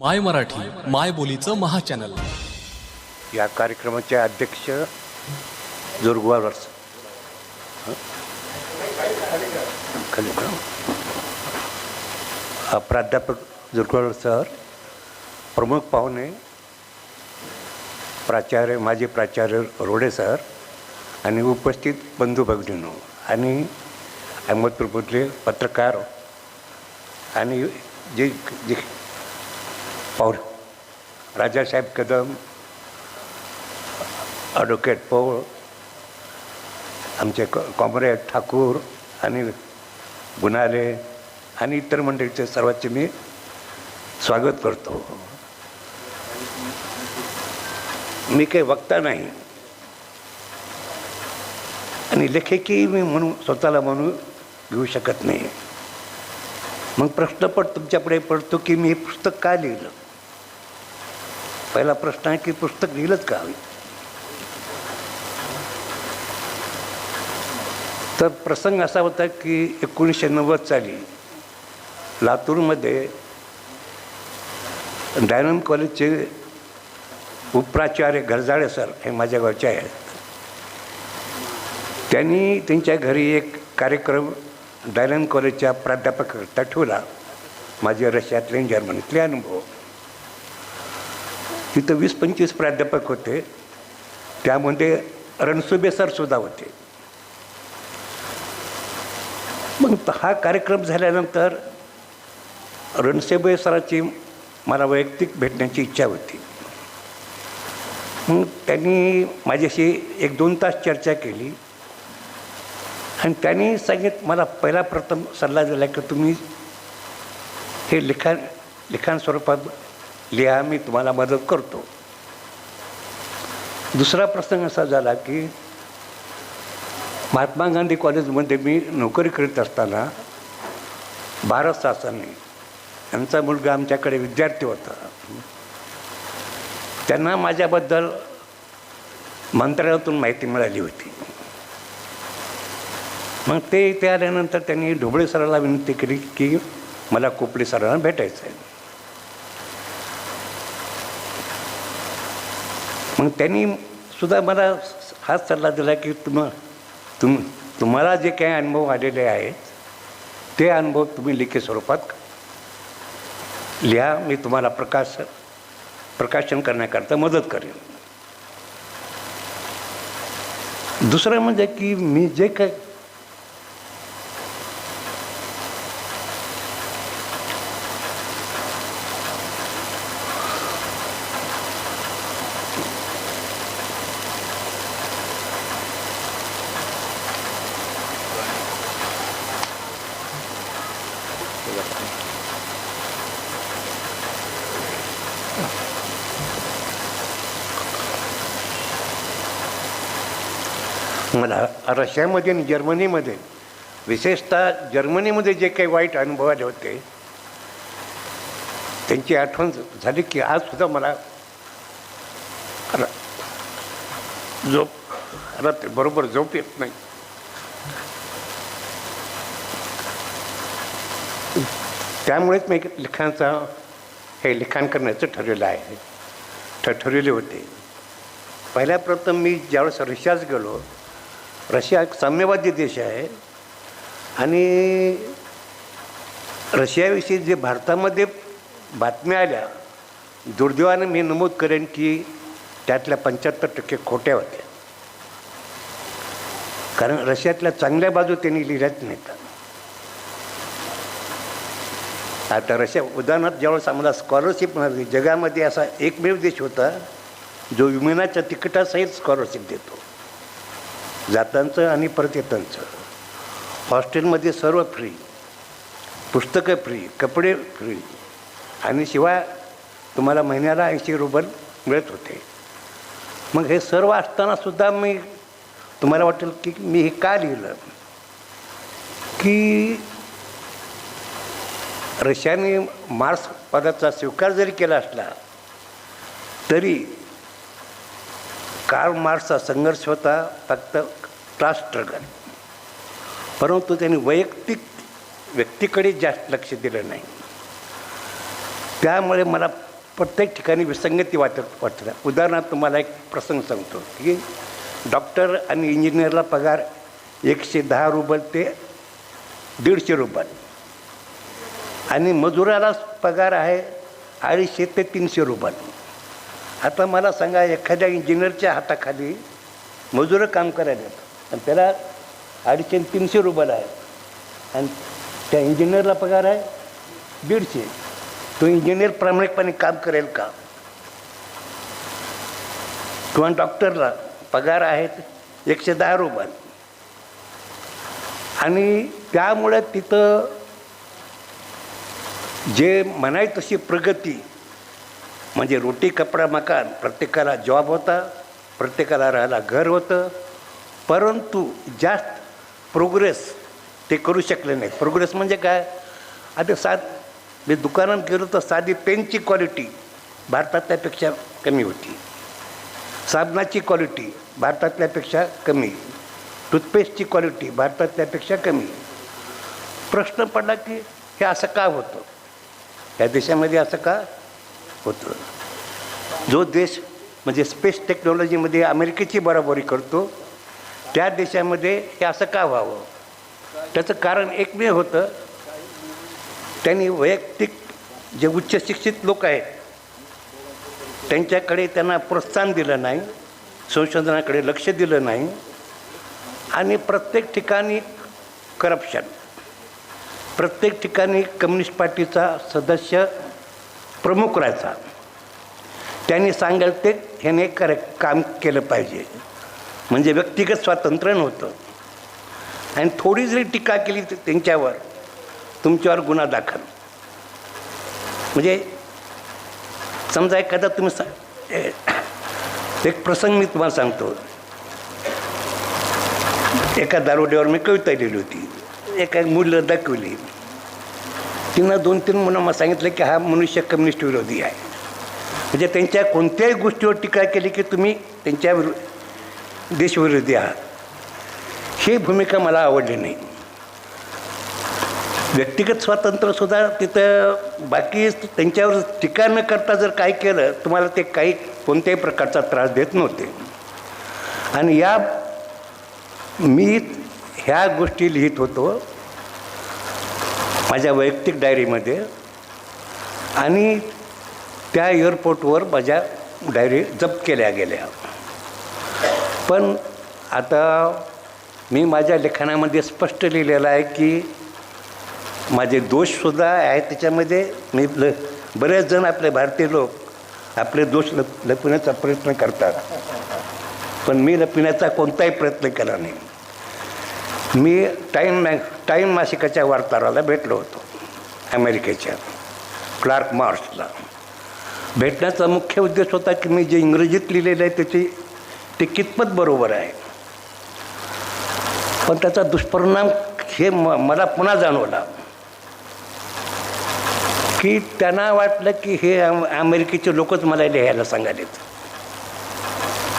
माय मराठी माय बोलीचं महाचॅनल या कार्यक्रमाचे अध्यक्ष जोरगुवार प्राध्यापक जोरगुवार सर प्रमुख पाहुणे प्राचार्य माजी प्राचार्य रोडे सर आणि उपस्थित बंधू भगिनींनो आणि अहमदपूरमधले पत्रकार आणि जे जे पाहुण राजासाहेब कदम ॲडव्होकेट पौळ आमचे कॉम्रेड ठाकूर आणि गुणाले आणि इतर मंडळीचे सर्वांचे मी स्वागत करतो. मी काही वक्ता नाही. आणि लेखकी मी म्हणू स्वतःला म्हणू घेऊ शकत नाही. मग प्रश्न पण तुमच्यापुढे पडतो की मी हे पुस्तक का लिहिलं? पहिला प्रश्न आहे की पुस्तक लिहिलंच का? तर प्रसंग असा होता की एकोणीसशे नव्वद साली लातूरमध्ये डायनम कॉलेजचे उपप्राचार्य घरजाळे सर हे माझ्या गावचे आहेत. त्यांनी त्यांच्या घरी एक कार्यक्रम डायनम कॉलेजच्या प्राध्यापकाकरता ठेवला. माझे रशियातले जर्मनीतले अनुभव. तिथं वीस पंचवीस प्राध्यापक होते. त्यामध्ये रणसुबे सरसुद्धा होते. मग हा कार्यक्रम झाल्यानंतर रणसेबे सराची मला वैयक्तिक भेटण्याची इच्छा होती. मग त्यांनी माझ्याशी एक दोन तास चर्चा केली. आणि त्यांनी सांगित मला पहिला प्रथम सल्ला दिला की तुम्ही हे लिखाण लिखाण स्वरूपात लिहा मी तुम्हाला मदत करतो. दुसरा प्रसंग असा झाला की महात्मा गांधी कॉलेजमध्ये मी नोकरी करीत असताना भारत शासनाने यांचा मुलगा आमच्याकडे विद्यार्थी होता. त्यांना माझ्याबद्दल मंत्रालयातून माहिती मिळाली होती. मग ते इथे आल्यानंतर त्यांनी ढोबळे सराला विनंती केली की मला कोपडे सरांना भेटायचं आहे मग त्यांनी सुद्धा मला हाच सल्ला दिला की तुम तुम तुम्हाला जे काही अनुभव आलेले आहेत ते अनुभव तुम्ही लिखित स्वरूपात लिहा. मी तुम्हाला प्रकाश प्रकाशन करण्याकरता मदत करेन. दुसरं म्हणजे की मी जे काही मला रशियामध्ये आणि जर्मनीमध्ये. विशेषतः जर्मनीमध्ये जे काही वाईट अनुभव आले होते त्यांची आठवण झाली की आजसुद्धा मला झोप रात्री बरोबर झोप येत नाही. त्यामुळेच मी लिखाणाचा हे लिखाण करण्याचं ठरलेलं आहे ठ ठरलेले होते. पहिल्या प्रथम मी ज्यावेळेस रशियाच गेलो रशिया एक साम्यवादी देश आहे. आणि रशियाविषयी जे भारतामध्ये बातम्या आल्या दुर्दैवाने मी नमूद करेन की त्यातल्या पंच्याहत्तर टक्के खोट्या होत्या. कारण रशियातल्या चांगल्या बाजू त्यांनी लिहिल्याच नाहीत. आता रशिया उदाहरणार्थ ज्यावेळेस आम्हाला स्कॉलरशिप मिळाली जगामध्ये असा एकमेव देश होता जो विमानाच्या तिकिटासहित स्कॉलरशिप देतो. जातांचं आणि परत येतांचं. हॉस्टेलमध्ये सर्व फ्री. पुस्तकं फ्री कपडे फ्री. आणि शिवाय तुम्हाला महिन्याला ऐंशी रुपये मिळत होते. मग हे सर्व असतानासुद्धा मी तुम्हाला वाटेल की मी हे का लिहिलं? की रशियाने मार्स पदाचा स्वीकार जरी केला असला तरी कार्ल मार्क्सचा संघर्ष होता फक्त क्लास स्ट्रगल परंतु त्यांनी वैयक्तिक व्यक्तीकडे जास्त लक्ष दिलं नाही. त्यामुळे मला प्रत्येक ठिकाणी विसंगती वाटत वाटत उदाहरणार्थ तुम्हाला एक प्रसंग सांगतो की डॉक्टर आणि इंजिनियरला पगार एकशे दहा रुपये ते दीडशे रुबल आणि मजुराला पगार आहे अडीचशे ते तीनशे रुबल आता मला सांगा एखाद्या इंजिनियरच्या हाताखाली मजुरं काम करायला येतं आणि त्याला अडीचशे तीनशे रुपयाला आहे आणि त्या इंजिनियरला पगार आहे दीडशे. तो इंजिनियर प्रामाणिकपणे काम करेल का? किंवा डॉक्टरला पगार आहेत एकशे दहा रुपये. आणि त्यामुळे तिथं जे म्हणाय तशी प्रगती म्हणजे रोटी कपडा मकान प्रत्येकाला जॉब होता प्रत्येकाला राहायला घर होतं परंतु जास्त प्रोग्रेस ते करू शकले नाही. प्रोग्रेस म्हणजे काय? आता साध मी दुकानात गेलो तर साधी पेनची क्वालिटी भारतातल्यापेक्षा कमी होती. साबणाची क्वालिटी भारतातल्यापेक्षा कमी. टूथपेस्टची क्वालिटी भारतातल्यापेक्षा कमी. प्रश्न पडला की हे असं का होतं? या देशामध्ये असं का होतं. जो देश म्हणजे स्पेस टेक्नॉलॉजीमध्ये अमेरिकेची बरोबरी करतो त्या देशामध्ये हे असं का व्हावं? त्याचं कारण एकमेव होतं त्यांनी वैयक्तिक जे उच्च शिक्षित लोक आहेत त्यांच्याकडे त्यांना प्रोत्साहन दिलं नाही संशोधनाकडे लक्ष दिलं नाही आणि प्रत्येक ठिकाणी करप्शन प्रत्येक ठिकाणी कम्युनिस्ट पार्टीचा सदस्य प्रमुख राहायचा त्यांनी सांगाल ते ह्याने कर काम केलं पाहिजे. म्हणजे व्यक्तिगत स्वातंत्र्य नव्हतं. आणि थोडी जरी टीका केली तर त्यांच्यावर तुमच्यावर गुन्हा दाखल. म्हणजे समजा एखादा तुम्ही सा एक प्रसंग मी तुम्हाला सांगतो. एका दारोड्यावर मी कविता लिहिली होती. एका मुलं दाखवली. तिनं दोन तीन मुलांना सांगितलं की हा मनुष्य कम्युनिस्ट विरोधी आहे. म्हणजे त्यांच्या कोणत्याही गोष्टीवर टीका केली की तुम्ही त्यांच्या विरो देशविरोधी आहात. ही भूमिका मला आवडली नाही. व्यक्तिगत स्वातंत्र्यसुद्धा तिथं बाकी त्यांच्यावर टीका न करता जर काय केलं तुम्हाला ते काही कोणत्याही प्रकारचा त्रास देत नव्हते. आणि या मी ह्या गोष्टी लिहित होतो. माझ्या वैयक्तिक डायरीमध्ये आणि त्या एअरपोर्टवर माझ्या डायरी जप्त केल्या गेल्या. पण आता मी माझ्या लिखाणामध्ये स्पष्ट लिहिलेलं आहे की माझे दोषसुद्धा आहे त्याच्यामध्ये मी ल बरेच जण आपले भारतीय लोक आपले दोष लप लपवण्याचा प्रयत्न करतात. पण मी लपविण्याचा कोणताही प्रयत्न केला नाही. मी टाईम मॅ टाईम मासिकाच्या वार्ताहराला भेटलो होतो अमेरिकेच्या क्लार्क मार्क्सला भेटण्याचा मुख्य उद्देश होता की मी जे इंग्रजीत लिहिलेलं आहे त्याची ते कितपत बरोबर आहे. पण त्याचा दुष्परिणाम हे म मला पुन्हा जाणवला की त्यांना वाटलं की हे अमेरिकेचे लोकच मला लिहायला सांगालेत.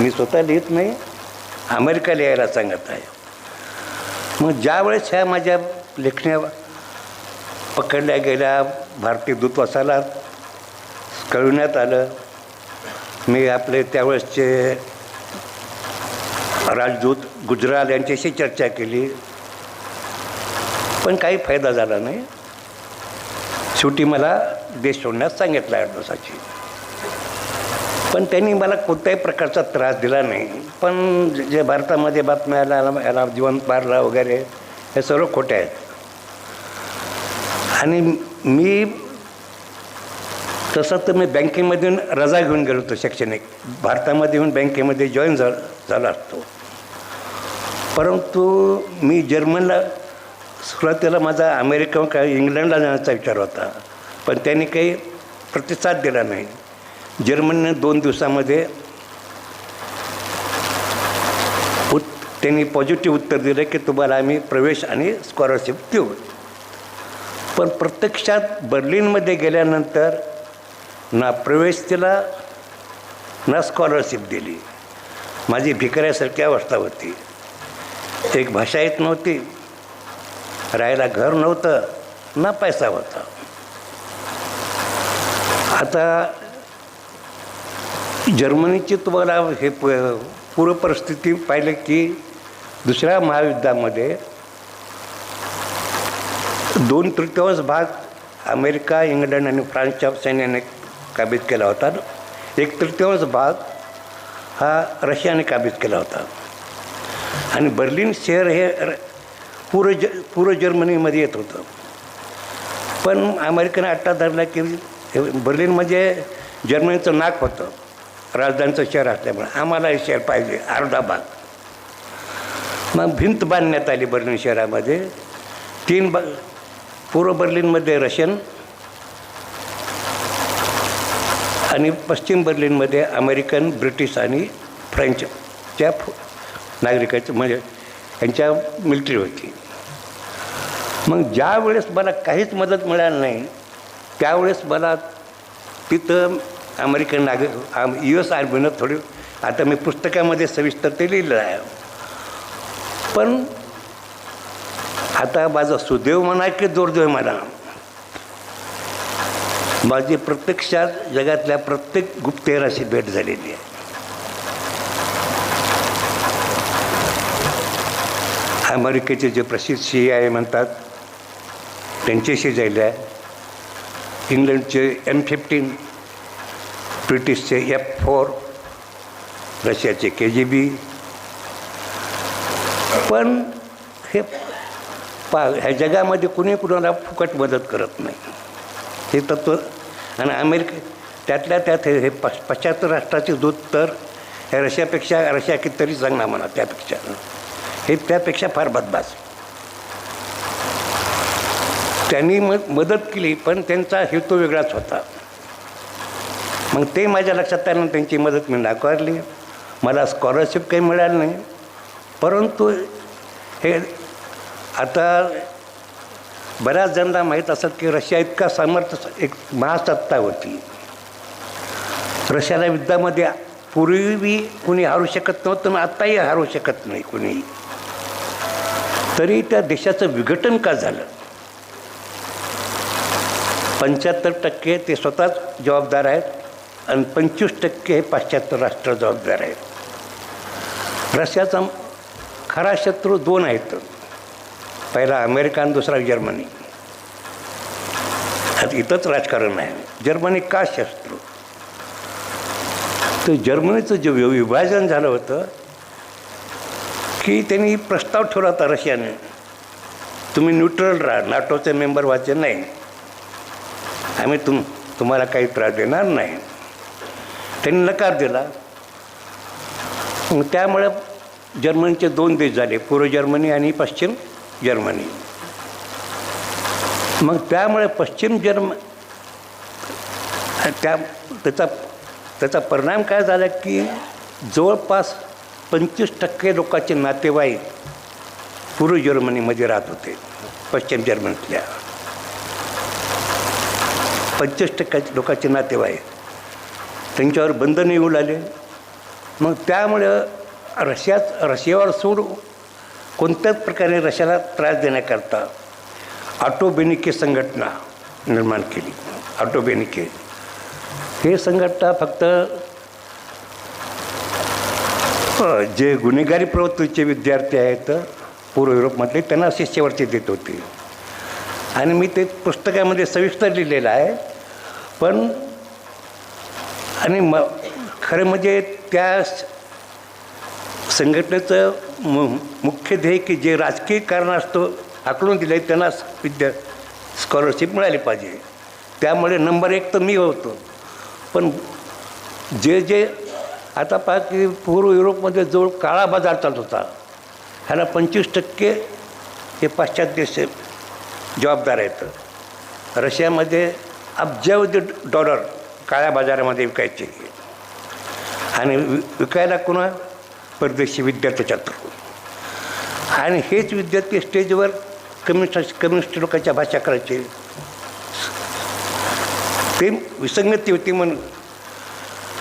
मी स्वतः लिहित नाही अमेरिका लिहायला सांगत आहे. मग ज्यावेळेस ह्या माझ्या लेखण्या पकडल्या गेल्या भारतीय दूतवासाला कळवण्यात आलं मी आपले त्यावेळेसचे राजदूत गुजराल यांच्याशी चर्चा केली. पण काही फायदा झाला नाही. शेवटी मला देश सोडण्यास सांगितला आठ दिवसाची. पण त्यांनी मला कोणत्याही प्रकारचा त्रास दिला नाही. पण जे- भारतामध्ये बातम्या आल्या याला जिवंत मारला वगैरे हे सर्व खोटे आहेत. आणि मी तसं तर मी बँकेमधून रजा घेऊन गेलो होतो शैक्षणिक. भारतामध्ये येऊन बँकेमध्ये जॉईन झा झाला असतो. परंतु मी जर्मनला सुरुवातीला माझा अमेरिका का इंग्लंडला जाण्याचा विचार होता. पण त्यांनी काही प्रतिसाद दिला नाही. जर्मनीने दोन दिवसामध्ये त्यांनी पॉझिटिव्ह उत्तर दिलं की तुम्हाला आम्ही प्रवेश आणि स्कॉलरशिप देऊ. पण प्रत्यक्षात बर्लिनमध्ये गेल्यानंतर ना प्रवेश दिला ना स्कॉलरशिप दिली. माझी भिकऱ्यासारखी अवस्था होती. एक भाषा येत नव्हती. राहायला घर नव्हतं ना पैसा होता. आता जर्मनीची तुम्हाला हे प पूर्व परिस्थिती पाहिलं की दुसऱ्या महायुद्धामध्ये दोन तृतीयांश भाग अमेरिका इंग्लंड आणि फ्रान्सच्या सैन्याने काबीज केला होता. एक तृतीयांश भाग हा रशियाने काबीज केला होता. आणि बर्लिन शहर हे र- पूर्व ज पूर्व जर्मनीमध्ये येत होतं. पण अमेरिकेने अट्टा धरला की बर्लिन म्हणजे जर्मनीचं नाक होतं. राजधानीचं शहर असल्यामुळे आम्हाला हे शहर पाहिजे अर्धा भाग. मग भिंत बांधण्यात आली बर्लिन शहरामध्ये. तीन ब पूर्व बर्लिनमध्ये रशियन आणि पश्चिम बर्लिनमध्ये अमेरिकन ब्रिटिश आणि फ्रेंचच्या नागरिकाचं म्हणजे यांच्या मिलिटरी होती. मग ज्या वेळेस मला काहीच मदत मिळाली नाही त्यावेळेस मला तिथं अमेरिकन नागरिक यू एस आर्मीनं थोडी आता मी पुस्तकामध्ये सविस्तर ते लिहिलं आहे. पण आता माझा सुदैव म्हणा की दुर्दैव म्हणा माझी प्रत्यक्षात जगातल्या प्रत्येक गुप्तहेराशी भेट झालेली आहे. अमेरिकेचे जे प्रसिद्ध सी आय म्हणतात त्यांच्याशी जायला आहे इंग्लंडचे एम फिफ्टीन ब्रिटिशचे एफ फोर रशियाचे के जी बी पण हे पा ह्या जगामध्ये कुणी कुणाला फुकट मदत करत नाही. हे तत्व आणि अमेरिके त्यातल्या त्यात हे हे पश पाश्चात्य राष्ट्राचे दूत तर हे रशियापेक्षा रशिया कितीतरी चांगला म्हणा त्यापेक्षा. हे त्यापेक्षा फार बदबास त्यांनी म मदत केली पण त्यांचा हेतू वेगळाच होता. मग ते माझ्या लक्षात आलं त्यांची मदत मी नाकारली. मला स्कॉलरशिप काही मिळालं नाही. परंतु हे आता बऱ्याच जणांना माहीत असत की रशिया इतका सामर्थ्य एक महासत्ता होती. रशियाला युद्धामध्ये पूर्वी कुणी हारू शकत नव्हतं आणि आत्ताही हारू शकत नाही कुणीही तरी त्या देशाचं विघटन का झालं? पंच्याहत्तर टक्के ते स्वतःच जबाबदार आहेत आणि पंचवीस टक्के हे पाश्चात्य राष्ट्र जबाबदार आहेत. रशियाचा खरा शत्रू दोन आहेत. पहिला अमेरिका आणि दुसरा जर्मनी. आता इथंच राजकारण आहे. जर्मनी का शत्रू? तर जर्मनीचं जे वि- विभाजन झालं होतं की त्यांनी प्रस्ताव ठेवला होता रशियाने तुम्ही न्यूट्रल राहा नाटोचे मेंबर व्हायचे नाही. आम्ही तुम तुम्हाला काही त्रास देणार नाही. त्यांनी नकार दिला. मग त्यामुळे जर्मनीचे दोन देश झाले पूर्व जर्मनी आणि पश्चिम जर्मनी. मग त्यामुळे पश्चिम जर्म त्या त्याचा त्याचा परिणाम काय झाला की जवळपास पंचवीस टक्के लोकांचे नातेवाईक पूर्व जर्मनीमध्ये राहत होते पश्चिम जर्मनीतल्या. पंचवीस टक्के लोकांचे नातेवाईक. त्यांच्यावर बंधन येऊ लागले. मग त्यामुळं रशियात रशियावर सोड कोणत्याच प्रकारे रशियाला त्रास देण्याकरता ऑटोबेनिके संघटना निर्माण केली. ऑटोबेनिके. हे संघटना फक्त जे गुन्हेगारी प्रवृत्तीचे विद्यार्थी आहेत पूर्व युरोपमधले त्यांना शिष्यवृत्ती देत होती. आणि मी ते पुस्तकामध्ये सविस्तर लिहिलेलं आहे. पण आणि म खरं म्हणजे त्या संघटनेचं मु मुख्य ध्येय की जे राजकीय कारणास्तव आकलून दिले त्यांना विद्या स्कॉलरशिप मिळाली पाहिजे. त्यामुळे नंबर एक तर मी होतो. पण जे जे आता पहा की पूर्व युरोपमध्ये जवळ काळा बाजार चालत होता ह्याला पंचवीस टक्के हे पाश्चात्य देश जबाबदार आहेत. रशियामध्ये अब्जावधी डॉलर काळ्या बाजारामध्ये विकायचे. आणि विकायला कुणा परदेशी विद्यार्थ्याच्या थ्रू आणि हेच विद्यार्थी स्टेजवर कम्युनिस्ट कम्युनिस्ट लोकांच्या भाषा करायचे. ते विसंगती होती म्हणून.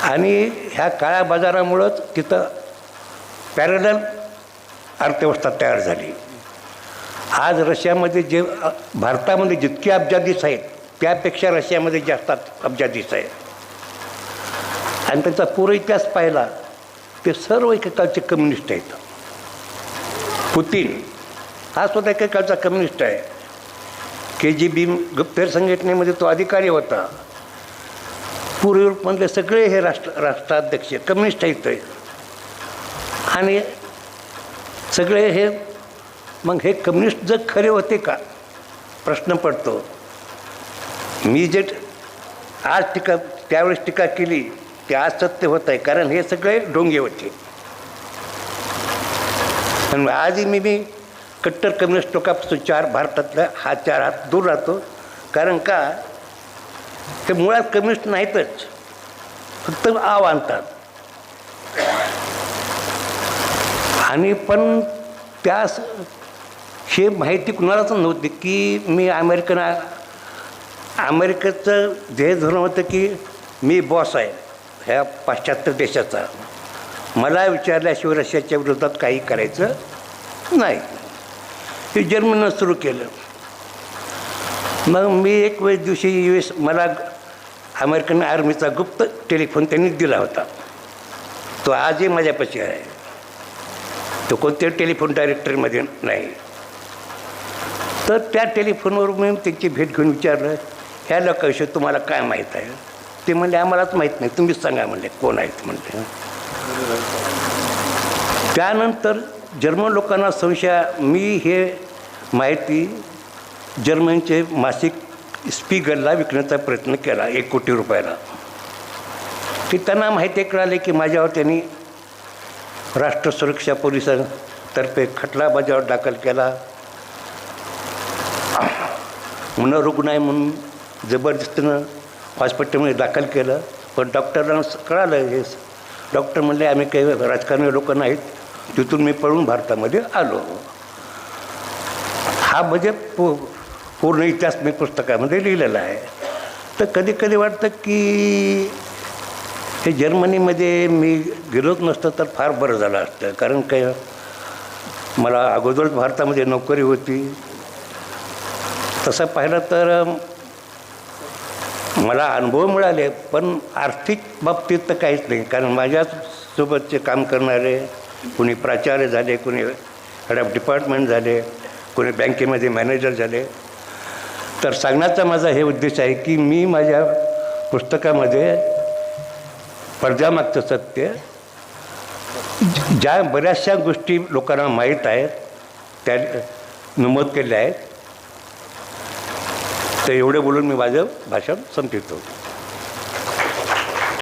आणि ह्या काळ्या बाजारामुळंच तिथं पॅरल अर्थव्यवस्था तयार झाली. आज रशियामध्ये जे भारतामध्ये जितके अब्जाधीश आहेत त्यापेक्षा रशियामध्ये जास्त अब्जाधीश आहेत. आणि त्यांचा पूर्ण इतिहास पाहिला. ते सर्व एकेकाळचे कम्युनिस्ट आहेत. पुतीन हा सुद्धा एकेकाळचा कम्युनिस्ट आहे. के जी बी गुप्तहेर संघटनेमध्ये तो अधिकारी होता. पूर्व युरोपमधले सगळे हे राष्ट्र राष्ट्राध्यक्ष कम्युनिस्ट आहेत आणि सगळे हे मग हे कम्युनिस्ट जर खरे होते का? प्रश्न पडतो. मी जे आज टीका त्यावेळेस टीका केली ते आज सत्य होत आहे कारण हे सगळे डोंगे होते. आणि आजही मी मी कट्टर कम्युनिस्ट लोकांपासून चार भारतातला हा चार हात दूर राहतो. कारण का? ते मुळात कम्युनिस्ट नाहीतच फक्त आव आणतात आणि पण त्या हे माहिती कुणालाच नव्हती की मी अमेरिकन अमेरिकेचं ध्येय धोरण होतं की मी बॉस आहे. ह्या पाश्चात्य देशाचा. मला विचारल्याशिवाय रशियाच्या विरोधात काही करायचं नाही. हे जर्मनं सुरू केलं. मग मी एक वेळ दिवशी यू एस मला अमेरिकन आर्मीचा गुप्त टेलिफोन त्यांनी दिला होता. तो आजही माझ्यापाशी आहे. तो कोणत्या टेलिफोन डायरेक्टरीमध्ये नाही. तर त्या टेलिफोनवर मी त्यांची भेट घेऊन विचारलं ह्या लोकांविषयी तुम्हाला काय माहीत आहे? ते म्हणले आम्हालाच माहीत नाही. तुम्हीच सांगा म्हणले. कोण आहेत? म्हणले. त्यानंतर जर्मन लोकांना संशय मी हे माहिती जर्मनीचे मासिक स्पीगरला विकण्याचा प्रयत्न केला एक कोटी रुपयाला. की त्यांना माहिती कळाले की माझ्यावर त्यांनी राष्ट्र सुरक्षा पोलिसांतर्फे खटला माझ्यावर दाखल केला. मनोरुग्ण आहे म्हणून जबरदस्तीनं हॉस्पिटलमध्ये दाखल केलं. पण डॉक्टरांना कळालं हे डॉक्टर म्हणले आम्ही काही राजकारणी लोक नाहीत. तिथून मी पळून भारतामध्ये आलो. हा म्हणजे पू पूर्ण इतिहास मी पुस्तकामध्ये लिहिलेला आहे. तर कधी कधी वाटतं की हे जर्मनीमध्ये मी गेलोच नसतं तर फार बरं झालं असतं. कारण काय मला अगोदरच भारतामध्ये नोकरी होती. तसं पाहिलं तर मला अनुभव मिळाले पण आर्थिक बाबतीत तर काहीच नाही. कारण माझ्यासोबतचे काम करणारे कुणी प्राचार्य झाले कुणी हेड ऑफ डिपार्टमेंट झाले कोणी बँकेमध्ये मॅनेजर झाले. तर सांगण्याचा माझा हे उद्देश आहे की मी माझ्या पुस्तकामध्ये पडद्यामागचं सत्य ज्या बऱ्याचशा गोष्टी लोकांना माहीत आहेत त्या नमूद केल्या आहेत. तर एवढे बोलून मी माझं भाषण संपवितो.